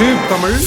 Tube Tamil.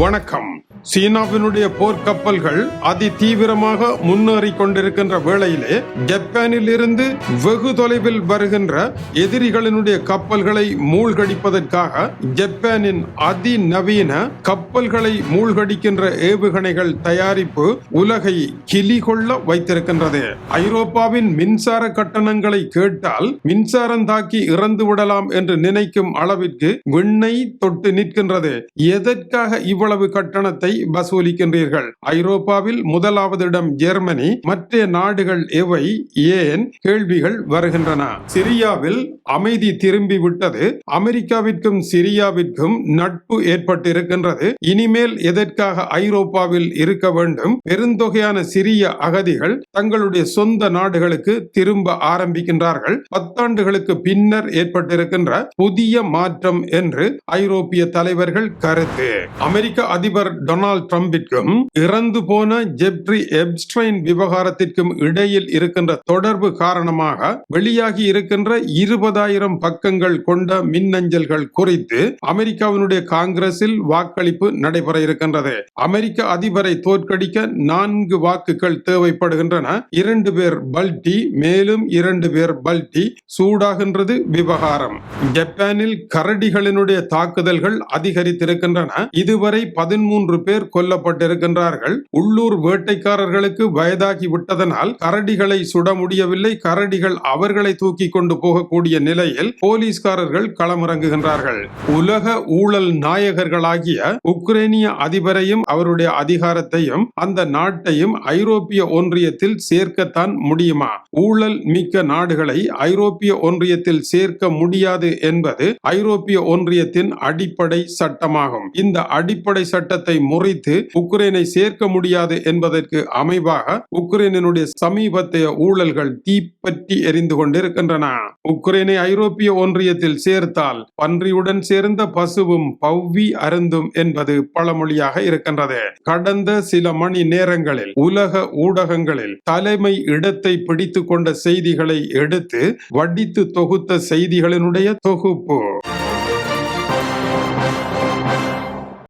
வணக்கம். சீனாவினுடைய போர்க்கப்பல்கள் அதி தீவிரமாக முன்னேறி கொண்டிருக்கின்ற வேளையிலே ஜப்பானில் இருந்து வெகு தொலைவில் வருகின்ற எதிரிகளினுடைய கப்பல்களை மூழ்கடிப்பதற்காக ஜப்பானின் அதிநவீன கப்பல்களை மூழ்கடிக்கின்ற ஏவுகணைகள் தயாரிப்பு உலகை கிளிகொள்ள வைத்திருக்கின்றது. ஐரோப்பாவின் மின்சார கட்டணங்களை கேட்டால் மின்சாரம் தாக்கி இறந்து விடலாம் என்று நினைக்கும் அளவிற்கு விண்ணை தொட்டு நிற்கின்றது. எதற்காக இவ்வளவு கட்டணத்தை வசூலிக்கின்றீர்கள்? ஐரோப்பாவில் முதலாவது இடம் ஜெர்மனி. மற்ற நாடுகள் எவை? ஏன்? கேள்விகள் வருகின்றன. சிரியாவில் அமைதி திரும்பி விட்டது. அமெரிக்காவிற்கும் சிரியாவிற்கும் நட்பு ஏற்பட்டிருக்கின்றது. இனிமேல் எதற்காக ஐரோப்பாவில் இருக்க வேண்டும்? பெருந்தொகையான சிரிய அகதிகள் தங்களுடைய சொந்த நாடுகளுக்கு திரும்ப ஆரம்பிக்கின்றார்கள். பத்தாண்டுகளுக்கு பின்னர் ஏற்பட்டிருக்கின்ற புதிய மாற்றம் என்று ஐரோப்பிய தலைவர்கள் கருத்து. அமெரிக்க அமெரிக்க அதிபர் டொனால்ட் ட்ரம்பிற்கும் இறந்து போன ஜெப்ரி எப்ஸ்ட்ரைன் விவகாரத்திற்கும் இடையில் இருக்கின்ற தொடர்பு காரணமாக வெளியாகி இருக்கின்ற இருபதாயிரம் பக்கங்கள் கொண்ட மின்னஞ்சல்கள் குறித்து அமெரிக்காவினுடைய காங்கிரஸில் வாக்களிப்பு நடைபெற இருக்கின்றது. அமெரிக்க அதிபரை தோற்கடிக்க நான்கு வாக்குகள் தேவைப்படுகின்றன. இரண்டு பேர் பல்டி மேலும் இரண்டு பேர் பல்டி சூடாகின்றது விவகாரம். ஜப்பானில் கரடிகளினுடைய தாக்குதல்கள் அதிகரித்திருக்கின்றன. இதுவரை பதிமூன்று பேர் கொல்லப்பட்டிருக்கின்றார்கள். உள்ளூர் வேட்டைக்காரர்களுக்கு வயதாகி விட்டதனால் கரடிகளை சுட முடியவில்லை. கரடிகள் அவர்களை தூக்கி கொண்டு போகக்கூடிய நிலையில் போலீஸ்காரர்கள் களமிறங்குகின்றார்கள். உலக ஊழல் நாயகர்களாகிய உக்ரைனிய அதிபரையும் அவருடைய அதிகாரத்தையும் அந்த நாட்டையும் ஐரோப்பிய ஒன்றியத்தில் சேர்க்கத்தான் முடியுமா? ஊழல் மிக்க நாடுகளை ஐரோப்பிய ஒன்றியத்தில் சேர்க்க முடியாது என்பது ஐரோப்பிய ஒன்றியத்தின் அடிப்படை சட்டமாகும். இந்த அடிப்படை சட்டத்தை முறித்து உக்ரைனை சேர்க்க முடியாது என்பதற்கு அமைவாக உக்ரைனினுடைய சமீபத்திய ஊழல்கள் தீப்பற்றி எரிந்து கொண்டிருக்கின்றன. உக்ரைனை ஐரோப்பிய ஒன்றியத்தில் சேர்த்தால் பன்றியுடன் சேர்ந்த பசுவும் பவ்வி அருந்தும் என்பது பழமொழியாக இருக்கின்றது. கடந்த சில மணி நேரங்களில் உலக ஊடகங்களில் தலைமை இடத்தை பிடித்து கொண்ட செய்திகளை எடுத்து வடித்து தொகுத்த செய்திகளினுடைய தொகுப்பு.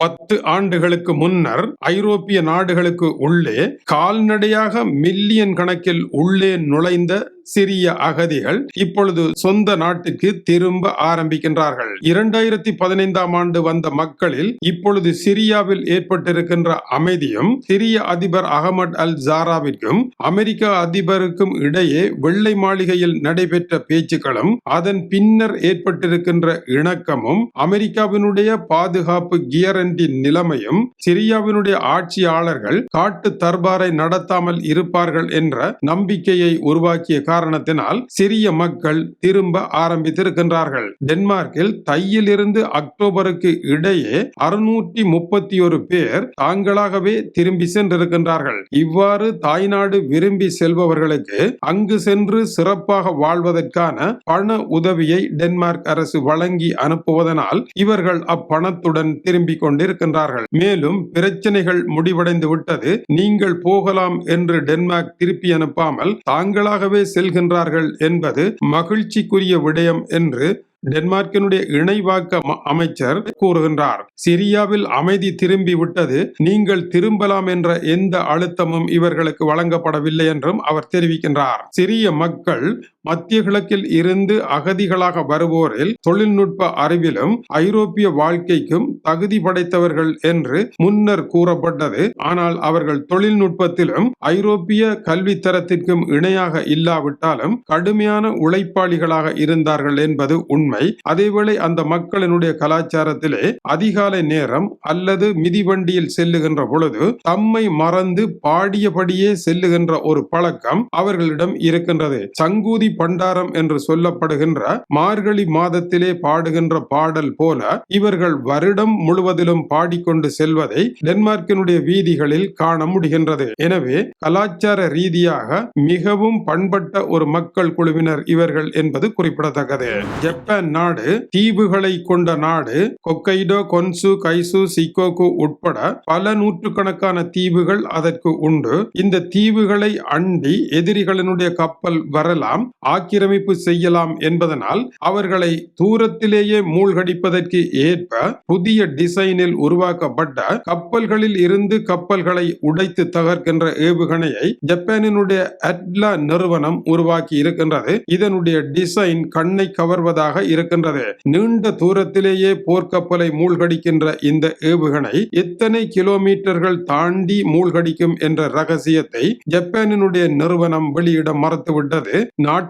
பத்து ஆண்டுகளுக்கு முன்னர் ஐரோப்பிய நாடுகளுக்கு உள்ளே கால்நடையாக மில்லியன் கணக்கில் உள்ளே நுழைந்த சிறிய அகதிகள் இப்பொழுது சொந்த நாட்டுக்கு திரும்ப ஆரம்பிக்கின்றார்கள். இரண்டாயிரத்தி பதினைந்தாம் ஆண்டு வந்த மக்களில் இப்பொழுது சிரியாவில் ஏற்பட்டிருக்கின்ற அமைதியும் சிரிய அதிபர் அகமது அல் ஜாராவிற்கும் அமெரிக்க அதிபருக்கும் இடையே வெள்ளை மாளிகையில் நடைபெற்ற பேச்சுக்களும் அதன் பின்னர் ஏற்பட்டிருக்கின்ற இணக்கமும் அமெரிக்காவினுடைய பாதுகாப்பு கியரண்டின் நிலைமையும் சிரியாவினுடைய ஆட்சியாளர்கள் காட்டு தர்பாரை நடத்தாமல் இருப்பார்கள் என்ற நம்பிக்கையை உருவாக்கிய காரணத்தினால் சிறிய மக்கள் திரும்ப ஆரம்பித்திருக்கின்றார்கள். டென்மார்க்கில் தையில் இருந்து அக்டோபருக்கு இடையே அறுநூற்றி முப்பத்தி ஒரு பேர் தாங்களாகவே திரும்பி சென்றிருக்கின்றார்கள். இவ்வாறு தாய்நாடு விரும்பி செல்பவர்களுக்கு அங்கு சென்று சிறப்பாக வாழ்வதற்கான பண உதவியை டென்மார்க் அரசு வழங்கி அனுப்புவதனால் இவர்கள் அப்பணத்துடன் திரும்பிக் கொண்டிருக்கின்றார்கள். மேலும் பிரச்சனைகள் முடிவடைந்து விட்டது நீங்கள் போகலாம் என்று டென்மார்க் திருப்பி அனுப்பாமல் தாங்களாகவே செல்கின்றார்கள் என்பது மகிழ்ச்சிக்குரிய விடயம் என்று டென்மார்க்கினுடைய இணைவாக்க அமைச்சர் கூறுகின்றார். சிரியாவில் அமைதி திரும்பி விட்டது நீங்கள் திரும்பலாம் என்ற எந்த அழுத்தமும் இவர்களுக்கு வழங்கப்படவில்லை என்றும் அவர் தெரிவிக்கின்றார். சிரிய மக்கள் மத்திய கிழக்கில் இருந்து அகதிகளாக வருவோரில் தொழில்நுட்ப அறிவிலும் ஐரோப்பிய வாழ்க்கைக்கும் தகுதி படைத்தவர்கள் என்று முன்னர் கூறப்பட்டது. ஆனால் அவர்கள் தொழில்நுட்பத்திலும் ஐரோப்பிய கல்வித்தரத்திற்கும் இணையாக இல்லாவிட்டாலும் கடுமையான உழைப்பாளிகளாக இருந்தார்கள் என்பது உண்மை. அதேவேளை அந்த மக்களினுடைய கலாச்சாரத்திலே அதிகாலை நேரம் அல்லது மிதிவண்டியில் செல்லுகின்ற பொழுது தம்மை மறந்து பாடியபடியே செல்லுகின்ற ஒரு பழக்கம் அவர்களிடம் இருக்கின்றது. சங்கூதி பண்டாரம் என்று சொல்லப்படுகின்ற மார்கழி மாதத்திலே பாடுகின்ற பாடல் போல இவர்கள் வருடம் முழுவதிலும் பாடிக்கொண்டு செல்வதை டென்மார்க்கினுடைய வீதிகளில் காண முடிகின்றது. எனவே கலாச்சார ரீதியாக மிகவும் பண்பட்ட ஒரு மக்கள் குழுவினர் இவர்கள் என்பது குறிப்பிடத்தக்கது. ஜப்பான் நாடு தீவுகளை கொண்ட நாடு கொக்கைடோ கொன்சு கைசு சிக்கோகு உட்பட பல நூற்றுக்கணக்கான தீவுகள் அதற்கு உண்டு. இந்த தீவுகளை அண்டி எதிரிகளினுடைய கப்பல் வரலாம். ஆக்கிரமிப்பு செய்யலாம் என்பதனால் அவர்களை தூரத்திலேயே மூழ்கடிப்பதற்கு ஏற்ப புதிய டிசைனில் உருவாக்கப்பட்ட கப்பல்களில் இருந்து கப்பல்களை உடைத்து தகர்க்கின்ற ஏவுகணையை ஜப்பானினுடைய அட்லா நிறுவனம் உருவாக்கி இருக்கின்றது. இதனுடைய டிசைன் கண்ணை கவர்வதாக இருக்கின்றது. நீண்ட தூரத்திலேயே போர்க்கப்பலை மூழ்கடிக்கின்ற இந்த ஏவுகணை எத்தனை கிலோமீட்டர்கள் தாண்டி மூழ்கடிக்கும் என்ற ரகசியத்தை ஜப்பானினுடைய நிறுவனம் வெளியிட மறுத்துவிட்டது.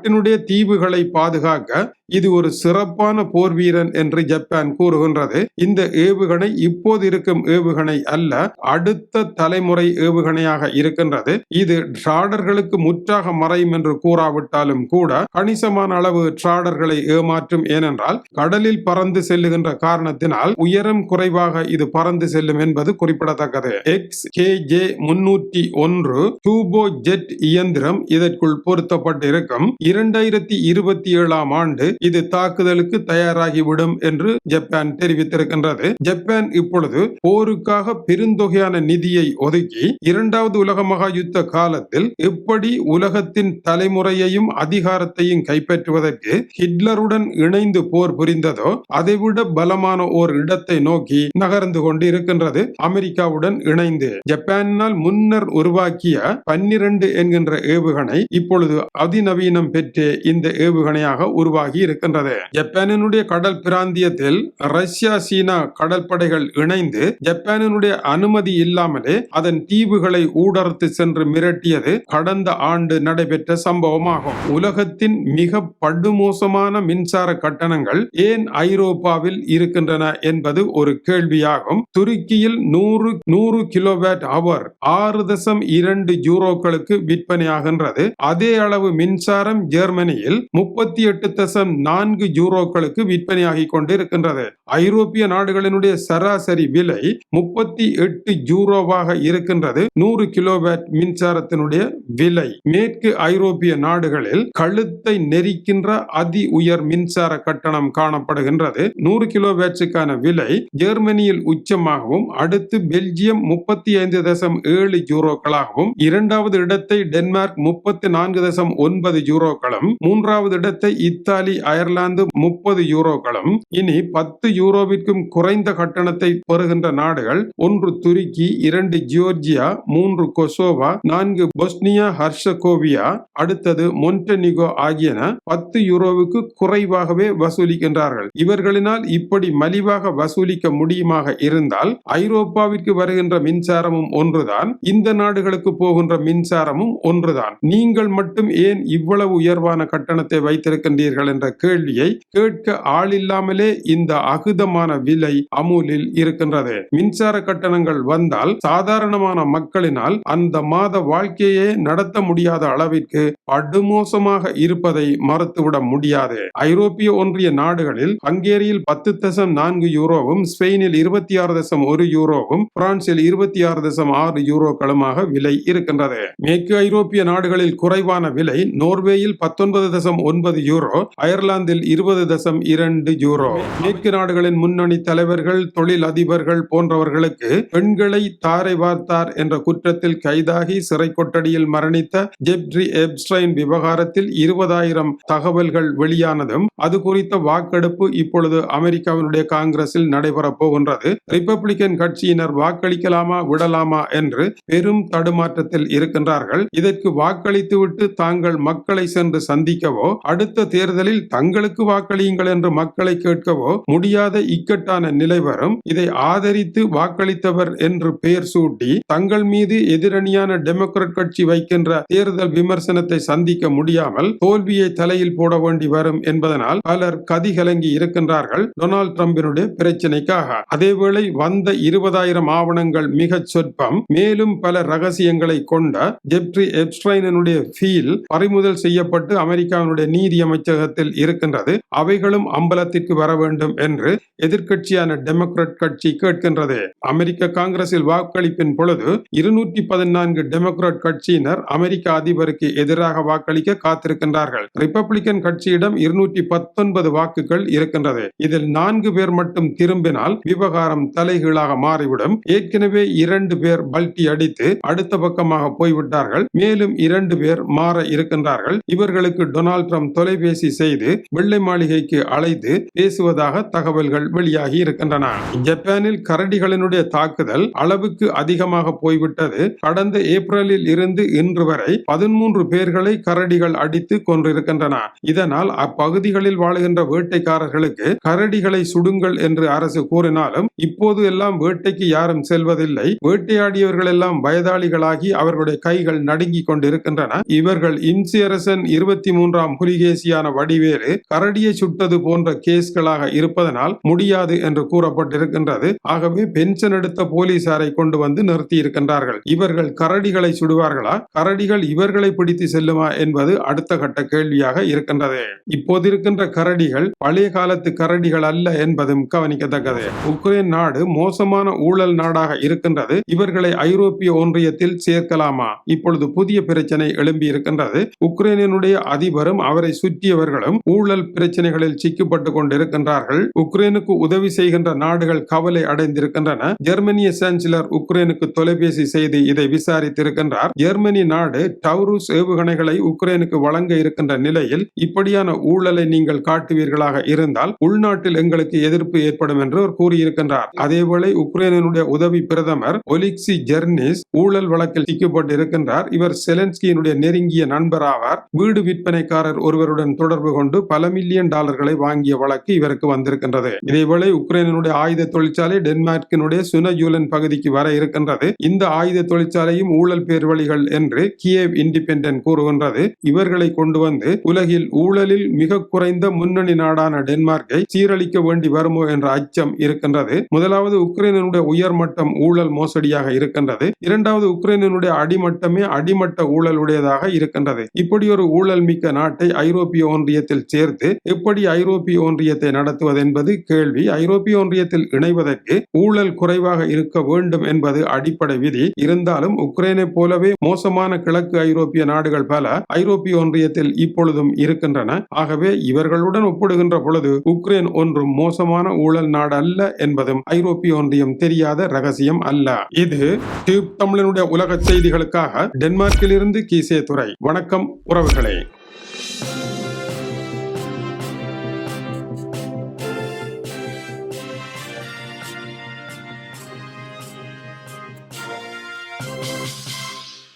நாட்டினுடைய தீவுகளை பாதுகாக்க இது ஒரு சிறப்பான போர் வீரன் என்று ஜப்பான் கூறுகின்றது. இந்த ஏவுகணை இப்போது இருக்கும் ஏவுகணை அல்ல அடுத்த தலைமுறை ஏவுகணையாக இருக்கின்றது. இது டிராடர்களுக்கு முற்றாக மறையும் என்று கூறாவிட்டாலும் கூட கணிசமான அளவு டிராடர்களை ஏமாற்றும் ஏனென்றால் கடலில் பறந்து செல்லுகின்ற காரணத்தினால் உயரம் குறைவாக இது பறந்து செல்லும் என்பது குறிப்பிடத்தக்கது. எக்ஸ் கே ஜே முன்னூற்றி ஒன்று டூபோ ஜெட் இயந்திரம் இதற்குள் பொருத்தப்பட்டிருக்கும். இரண்டாயிரத்தி இருபத்தி ஏழாம் ஆண்டு இது தாக்குதலுக்கு தயாராகிவிடும் என்று ஜப்பான் தெரிவித்திருக்கின்றது. ஜப்பான் இப்பொழுது போருக்காக பெருந்தொகையான நிதியை ஒதுக்கி இரண்டாவது உலக மகா யுத்த காலத்தில் எப்படி உலகத்தின் தலைமுறையையும் அதிகாரத்தையும் கைப்பற்றுவதற்கு ஹிட்லருடன் இணைந்து போர் புரிந்ததோ அதைவிட பலமான ஓர் இடத்தை நோக்கி நகர்ந்து கொண்டு இருக்கின்றது அமெரிக்காவுடன் இணைந்து. ஜப்பானினால் முன்னர் உருவாக்கிய பன்னிரண்டு என்கின்ற ஏவுகணை இப்பொழுது அதிநவீனம் பெற்று இந்த ஏவுகணையாக உருவாகி இருக்கின்றது. ஜப்பானினுடைய கடல் பிராந்தியத்தில் ரஷ்யா சீனா கடற்படைகள் இணைந்து ஜப்பானினுடைய அனுமதி இல்லாமலே அதன் தீவுகளை ஊடறுத்து சென்று மிரட்டியது கடந்த ஆண்டு நடைபெற்ற சம்பவமாகும். உலகத்தின் மிக படுமோசமான மின்சார கட்டணங்கள் ஏன் ஐரோப்பாவில் இருக்கின்றன என்பது ஒரு கேள்வியாகும். துருக்கியில் நூறு நூறு கிலோவாட் அவர் ஆறு தசம் இரண்டு யூரோக்களுக்கு விற்பனையாகின்றது. அதே அளவு மின்சாரம் ஜெர்மனியில் முப்பத்தி எட்டு தசம் நான்கு யூரோக்களுக்கு விற்பனையாகி கொண்டிருக்கின்றது ஐரோப்பிய நாடுகளினுடைய சராசரி விலை முப்பத்தி எட்டு யூரோவாக இருக்கின்றது. நூறு கிலோவாட் மின்சாரத்தினுடைய விலை. மேற்கு ஐரோப்பிய நாடுகளில் கழுத்தை நெரிக்கின்ற அதி உயர் மின்சார கட்டணம் காணப்படுகின்றது. நூறு கிலோவாட்ஸுக்கான விலை ஜெர்மனியில் உச்சமாகவும் அடுத்து பெல்ஜியம் முப்பத்தி ஐந்து தசம் ஏழு யூரோக்களாகவும் இரண்டாவது இடத்தை டென்மார்க் முப்பத்தி நான்கு தசம் ஒன்பது யூரோக்களும் மூன்றாவது இடத்தை இத்தாலி அயர்லாந்து முப்பது யூரோக்களும் இனி பத்து யூரோவிற்கும் குறைந்த கட்டணத்தை பெறுகின்ற நாடுகள் ஒன்று துருக்கி இரண்டு ஜியோர்ஜியா மூன்று கொசோவா நான்கு பொஸ்னியா ஹர்ஷகோவியா அடுத்தது மொன்டனிகோ ஆகியன பத்து யூரோவுக்கு குறைவாகவே வசூலிக்கின்றார்கள். இவர்களினால் இப்படி மலிவாக வசூலிக்க முடியுமாக இருந்தால் ஐரோப்பாவிற்கு வருகின்ற மின்சாரமும் ஒன்றுதான் இந்த நாடுகளுக்கு போகின்ற மின்சாரமும் ஒன்றுதான். நீங்கள் மட்டும் ஏன் இவ்வளவு உயர்வான கட்டணத்தை வைத்திருக்கின்றீர்கள் என்ற கேள்வியை கேட்க ஆள் இல்லாமலே இந்த அகுதமான விலை அமுலில் இருக்கின்றது. மின்சார கட்டணங்கள் வந்தால் சாதாரணமான மக்களினால் அந்த மாத வாழ்க்கையே நடத்த முடியாத அளவிற்கு படுமோசமாக இருப்பதை மறுத்துவிட முடியாது. ஐரோப்பிய ஒன்றிய நாடுகளில் ஹங்கேரியில் பத்து தசம் நான்கு யூரோவும் ஸ்பெயினில் இருபத்தி ஆறு தசம் ஒரு யூரோவும் பிரான்சில் இருபத்தி ஆறு தசம் ஆறு யூரோக்களுமாக விலை இருக்கின்றது. மேற்கு ஐரோப்பிய நாடுகளில் குறைவான விலை நோர்வேயில் பத்தொன்பது தசம் ஒன்பது யூரோ அயர்லாந்தில் இருபது தசம் இரண்டு யூரோ. மேற்கு நாடுகளின் முன்னணி தலைவர்கள் தொழில் அதிபர்கள் போன்றவர்களுக்கு பெண்களை தாரை வார்த்தார் என்ற குற்றத்தில் கைதாகி சிறை கொட்டடியில் மரணித்த ஜெப்ரி எப்ஸ்டைன் விவகாரத்தில் இருபதாயிரம் தகவல்கள் வெளியானதும் அது குறித்த வாக்கெடுப்பு இப்பொழுது அமெரிக்காவினுடைய காங்கிரஸில் நடைபெறப் போகின்றது. ரிப்பப்ளிகன் கட்சியினர் வாக்களிக்கலாமா விடலாமா என்று பெரும் தடுமாற்றத்தில் இருக்கின்றார்கள். இதற்கு வாக்களித்துவிட்டு தாங்கள் மக்களை சென்று சந்திக்கவோ அடுத்த தேர்தலில் தங்களுக்கு வாக்களியுங்கள் என்று மக்களை கேட்கவோ முடியாத இக்கட்டான நிலை வரும். இதை ஆதரித்து வாக்களித்தவர் என்று பெயர் சூட்டி தங்கள் மீது எதிரணியான டெமோக்ராட் கட்சி வைக்கின்ற தேர்தல் விமர்சனத்தை சந்திக்க முடியாமல் தோல்வியை தலையில் போட வேண்டி வரும் என்பதனால் பலர் கதிகலங்கி இருக்கின்றார்கள் டொனால்ட் டிரம்பினுடைய பிரச்சனைக்காக. அதேவேளை வந்த இருபதாயிரம் ஆவணங்கள் மிகச் சொற்பம் மேலும் பல ரகசியங்களை கொண்ட ஜெப்ரி எப்ஸ்ட்ரைனனுடைய ஃபீல் பறிமுதல் செய்யப்பட்டு அமெரிக்காவினுடைய நீதி அமைச்சகத்தில் இருக்கின்றது. அவைகளும் அம்பலத்திற்கு வர வேண்டும் என்று எதிர்கட்சியான டெமோக்ராட் கட்சி கேட்கின்றது. அமெரிக்க காங்கிரஸில் வாக்களிப்பின் பொழுது இருநூற்றி பதினான்கு டெமோக்ராட் கட்சியினர் அமெரிக்க அதிபருக்கு எதிராக வாக்களிக்க காத்திருக்கின்றார்கள். ரிப்பப்ளிகன் கட்சியிடம் இருநூற்றி பத்தொன்பது வாக்குகள் இருக்கின்றது. இதில் நான்கு பேர் மட்டும் திரும்பினால் விவகாரம் தலைகீழாக மாறிவிடும். ஏற்கனவே இரண்டு பேர் பல்டி அடித்து அடுத்த பக்கமாக போய்விட்டார்கள். மேலும் இரண்டு பேர் மாற இருக்கின்றார்கள். இவர்களுக்கு டொனால்ட் ட்ரம்ப் தொலைபேசி செய்து வெள்ளை மாளிகைக்கு அழைத்து பேசுவதாக தகவல்கள் வெளியாகி இருக்கின்றன. ஜப்பானில் கரடிகளினுடைய தாக்குதல் அளவுக்கு அதிகமாக போய்விட்டது. கடந்த ஏப்ரலில் இருந்து இன்று வரை பதிமூன்று பேர்களை கரடிகள் அடித்து கொன்றிருக்கின்றன. இதனால் அப்பகுதிகளில் வாழுகின்ற வேட்டைக்காரர்களுக்கு கரடிகளை சுடுங்கள் என்று அரசு கூறினாலும் இப்போது எல்லாம் வேட்டைக்கு யாரும் செல்வதில்லை. வேட்டையாடியவர்கள் எல்லாம் வயதாளிகளாகி அவர்களுடைய கைகள் நடுங்கிக் கொண்டிருக்கின்றன. இவர்கள் இன்சியரசன் இருபத்தி மூன்றாம் புலிகேசியான வடிவேல் கரடியை சுட்டது போன்ற கேஸ்களாக இருப்பதனால் முடியாது என்று கூறப்பட்டிருக்கின்றது. ஆகவே பென்ஷன் எடுத்த போலீசாரை கொண்டு வந்து நிறுத்தி இருக்கின்றார்கள். இவர்கள் கரடிகளை சுடுவார்களா? கரடிகள் இவர்களை பிடித்து செல்லுமா என்பது அடுத்த கட்ட கேள்வியாக இருக்கின்றது. இப்போது இருக்கின்ற கரடிகள் பழைய காலத்து கரடிகள் அல்ல என்பதும் கவனிக்கத்தக்கது. உக்ரைன் நாடு மோசமான ஊழல் நாடாக இருக்கின்றது. இவர்களை ஐரோப்பிய ஒன்றியத்தில் சேர்க்கலாமா? இப்பொழுது புதிய பிரச்சனை எழும்பி இருக்கின்றது. உக்ரைனினுடைய அதிபரும் அவரை சுற்றியவர்களும் ஊழல் பிரச்சனைகளில் சிக்கப்பட்டு கொண்டிருக்கின்றார்கள். உக்ரைனுக்கு உதவி செய்கின்ற நாடுகள் கவலை அடைந்திருக்கின்றன. ஜெர்மனிய சான்சலர் உக்ரைனுக்கு தொலைபேசி செய்து இதை விசாரித்திருக்கின்றார். ஜெர்மனி நாடு டவுரூஸ் ஏவுகணைகளை உக்ரைனுக்கு வழங்க இருக்கின்ற நிலையில் இப்படியான ஊழலை நீங்கள் காட்டுவீர்களாக இருந்தால் உள்நாட்டில் எங்களுக்கு எதிர்ப்பு ஏற்படும் என்று அவர் கூறியிருக்கின்றார். அதேவேளை உக்ரைனுடைய உதவி பிரதமர் ஒலிக்சி ஜெர்னிஸ் ஊழல் வழக்கில் சிக்கப்பட்டு இருக்கின்றார் இவர் செலன்ஸ்கியினுடைய நெருங்கிய நண்பர் ஆவார் வீடு விற்பனைக்காரர் ஒருவருடன் தொடர்பு கொண்டு பல மில்லியன் டாலர்களை வாங்கிய வழக்கு இவருக்கு வந்திருக்கின்றது. இதேவேளை உக்ரைனுடைய ஆயுத தொழிற்சாலை டென்மார்க்கினுடைய சுனஜூலன் பகுதிக்கு வர இருக்கின்றது. இந்த ஆயுத தொழிற்சாலையும் ஊழல் பேர்வழிகள் என்று கியேவ் இண்டிபெண்டன்ட் கூறுகின்றது. இவர்களை கொண்டு வந்து உலகில் ஊழலில் மிக குறைந்த முன்னணி நாடான டென்மார்க்கை சீரழிக்க வேண்டி வருமோ என்ற அச்சம் இருக்கின்றது. முதலாவது உக்ரைனுடைய உயர்மட்டம் ஊழல் மோசடியாக இருக்கின்றது. இரண்டாவது உக்ரைனுடைய அடிமட்டமே அடிமட்ட ஊழலுடையதாக இருக்கின்றது. இப்படி ஒரு ஊழல் மிக்க நாட்டை ஐரோப்பிய ஒன்றியத்தில் சேர்த்து எப்படி ஐரோப்பிய ஒன்றியத்தை நடத்துவது என்பது கேள்வி. ஐரோப்பிய ஒன்றியத்தில் இணைவதற்கு ஊழல் குறைவாக இருக்க வேண்டும் என்பது அடிப்படை விதி. இருந்தாலும் உக்ரைனை போலவே மோசமான கிழக்கு ஐரோப்பிய நாடுகள் பல ஐரோப்பிய ஒன்றியத்தில் இப்பொழுதும் இருக்கின்றன. ஆகவே இவர்களுடன் ஒப்பிடுகின்ற பொழுது உக்ரைன் ஒன்றும் மோசமான ஊழல் நாடு அல்ல என்பதும் ஐரோப்பிய ஒன்றியம் தெரியாத ரகசியம் அல்ல. இது டியூப் தமிழனுடைய உலக செய்திகளுக்காக டென்மார்க்கிலிருந்து கீசே துறை. வணக்கம் உறவுகளே.